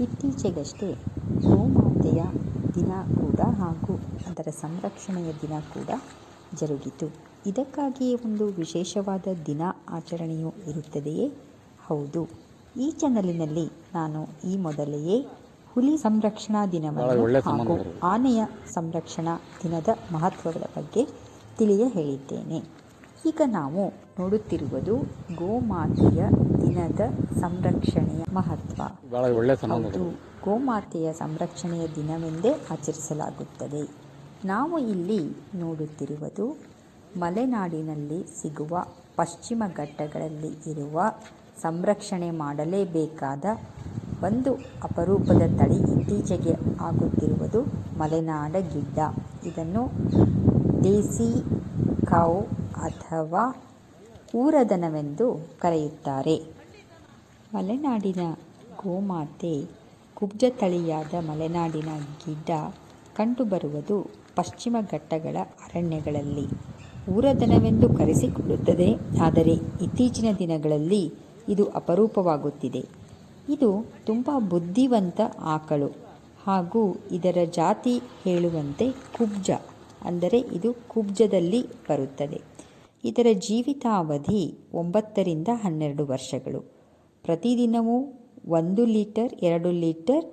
ಇತ್ತೀಚೆಗಷ್ಟೇ ಗೋಮಾತೆಯ ದಿನ ಕೂಡ ಹಾಗೂ ಅದರ ಸಂರಕ್ಷಣೆಯ ದಿನ ಕೂಡ ಜರುಗಿತು. ಇದಕ್ಕಾಗಿಯೇ ಒಂದು ವಿಶೇಷವಾದ ದಿನ ಆಚರಣೆಯು ಇರುತ್ತದೆಯೇ? ಹೌದು. ಈ ಚಾನಲಿನಲ್ಲಿ ನಾನು ಈ ಮೊದಲೆಯೇ ಹುಲಿ ಸಂರಕ್ಷಣಾ ದಿನವನ್ನು ಹಾಗೂ ಆನೆಯ ಸಂರಕ್ಷಣಾ ದಿನದ ಮಹತ್ವಗಳ ಬಗ್ಗೆ ತಿಳಿಯ ಹೇಳಿದ್ದೇನೆ. ಈಗ ನಾವು ನೋಡುತ್ತಿರುವುದು ಗೋಮಾತೆಯ ದಿನದ ಸಂರಕ್ಷಣೆಯ ಮಹತ್ವ. ಹೌದು ಗೋಮಾತೆಯ ಸಂರಕ್ಷಣೆಯ ದಿನವೆಂದೇ ಆಚರಿಸಲಾಗುತ್ತದೆ. ನಾವು ಇಲ್ಲಿ ನೋಡುತ್ತಿರುವುದು ಮಲೆನಾಡಿನಲ್ಲಿ ಸಿಗುವ ಪಶ್ಚಿಮ ಘಟ್ಟಗಳಲ್ಲಿ ಇರುವ ಸಂರಕ್ಷಣೆ ಮಾಡಲೇಬೇಕಾದ ಒಂದು ಅಪರೂಪದ ತಳಿ ಇತ್ತೀಚೆಗೆ ಆಗುತ್ತಿರುವುದು ಮಲೆನಾಡ ಗಿಡ್ಡ. ಇದನ್ನು ದೇಸಿ ಕೌ ಅಥವಾ ಊರದನವೆಂದು ಕರೆಯುತ್ತಾರೆ. ಮಲೆನಾಡಿನ ಗೋಮಾತೆ ಕುಬ್ಜ ತಳಿಯಾದ ಮಲೆನಾಡಿನ ಗಿಡ್ಡ ಕಂಡುಬರುವುದು ಪಶ್ಚಿಮ ಘಟ್ಟಗಳ ಅರಣ್ಯಗಳಲ್ಲಿ. ಊರದನವೆಂದು ಕರೆಸಿಕೊಳ್ಳುತ್ತದೆ, ಆದರೆ ಇತ್ತೀಚಿನ ದಿನಗಳಲ್ಲಿ ಇದು ಅಪರೂಪವಾಗುತ್ತಿದೆ. ಇದು ತುಂಬ ಬುದ್ಧಿವಂತ ಆಕಳು ಹಾಗೂ ಇದರ ಜಾತಿ ಹೇಳುವಂತೆ ಕುಬ್ಜ, ಅಂದರೆ ಇದು ಕುಬ್ಜದಲ್ಲಿ ಬರುತ್ತದೆ. ಇದರ ಜೀವಿತಾವಧಿ ಒಂಬತ್ತರಿಂದ ಹನ್ನೆರಡು ವರ್ಷಗಳು. ಪ್ರತಿದಿನವೂ ಒಂದು ಲೀಟರ್, ಎರಡು ಲೀಟರ್,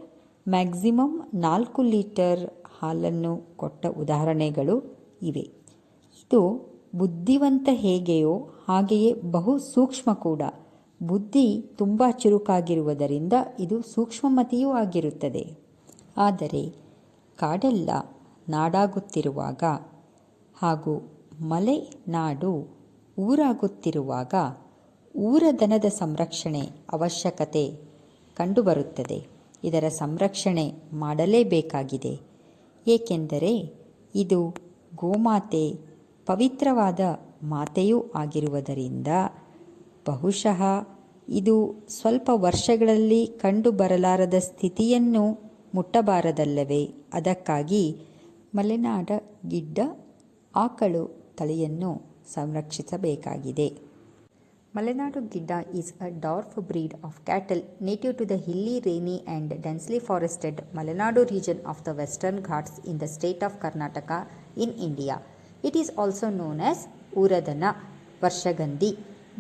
ಮ್ಯಾಕ್ಸಿಮಮ್ ನಾಲ್ಕು ಲೀಟರ್ ಹಾಲನ್ನು ಕೊಟ್ಟ ಉದಾಹರಣೆಗಳು ಇವೆ. ಇದು ಬುದ್ಧಿವಂತ ಹೇಗೆಯೋ ಹಾಗೆಯೇ ಬಹು ಸೂಕ್ಷ್ಮ ಕೂಡ. ಬುದ್ಧಿ ತುಂಬ ಚುರುಕಾಗಿರುವುದರಿಂದ ಇದು ಸೂಕ್ಷ್ಮಮತಿಯೂ ಆಗಿರುತ್ತದೆ. ಆದರೆ ಕಾಡೆಲ್ಲ ನಾಡಾಗುತ್ತಿರುವಾಗ ಹಾಗೂ ಮಲೆನಾಡು ಊರಾಗುತ್ತಿರುವಾಗ ಊರದನದ ಸಂರಕ್ಷಣೆ ಅವಶ್ಯಕತೆ ಕಂಡುಬರುತ್ತದೆ. ಇದರ ಸಂರಕ್ಷಣೆ ಮಾಡಲೇಬೇಕಾಗಿದೆ. ಏಕೆಂದರೆ ಇದು ಗೋಮಾತೆ, ಪವಿತ್ರವಾದ ಮಾತೆಯೂ ಆಗಿರುವುದರಿಂದ ಬಹುಶಃ ಇದು ಸ್ವಲ್ಪ ವರ್ಷಗಳಲ್ಲಿ ಕಂಡುಬರಲಾರದ ಸ್ಥಿತಿಯನ್ನು ಮುಟ್ಟಬಾರದಲ್ಲವೇ? ಅದಕ್ಕಾಗಿ ಮಲೆನಾಡ ಗಿಡ್ಡ, ಆಕಳು ತಳಿಯನ್ನು ಸಂರಕ್ಷಿಸಬೇಕಾಗಿದೆ. Malenadu Gidda is a dwarf breed of cattle native to the hilly rainy and densely forested Malenadu region of the Western Ghats in the state of Karnataka in India it is also known as Uradana Varshagandhi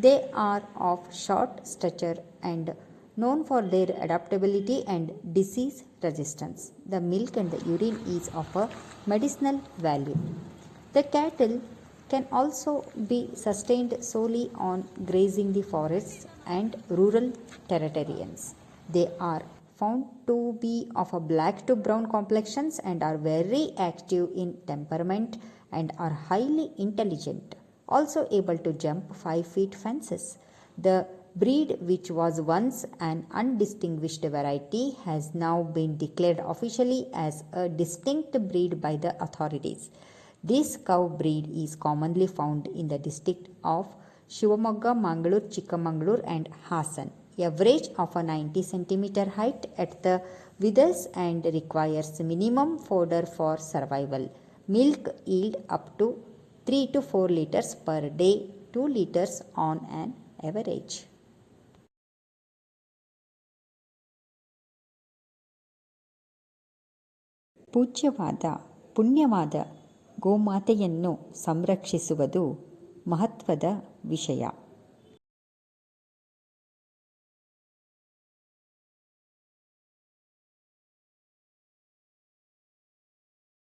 they are of short structure and known for their adaptability and disease resistance the milk and the urine is of a medicinal value the cattle can also be sustained solely on grazing the forests and rural territories. They are found to be of a black to brown complexions and are very active in temperament and are highly intelligent, also able to jump 5 feet fences. The breed, which was once an undistinguished variety, has now been declared officially as a distinct breed by the authorities. This cow breed is commonly found in the district of Shivamogga, Mangalore, Chikmagalur, and Hassan. Average of a 90 centimeter height at the withers and requires minimum fodder for survival. Milk yield up to 3 to 4 liters per day, 2 liters on an average. ಪೂಜ್ಯವಾದ ಪುಣ್ಯವಾದ ಗೋಮಾತೆಯನ್ನು ಸಂರಕ್ಷಿಸುವುದು ಮಹತ್ವದ ವಿಷಯ.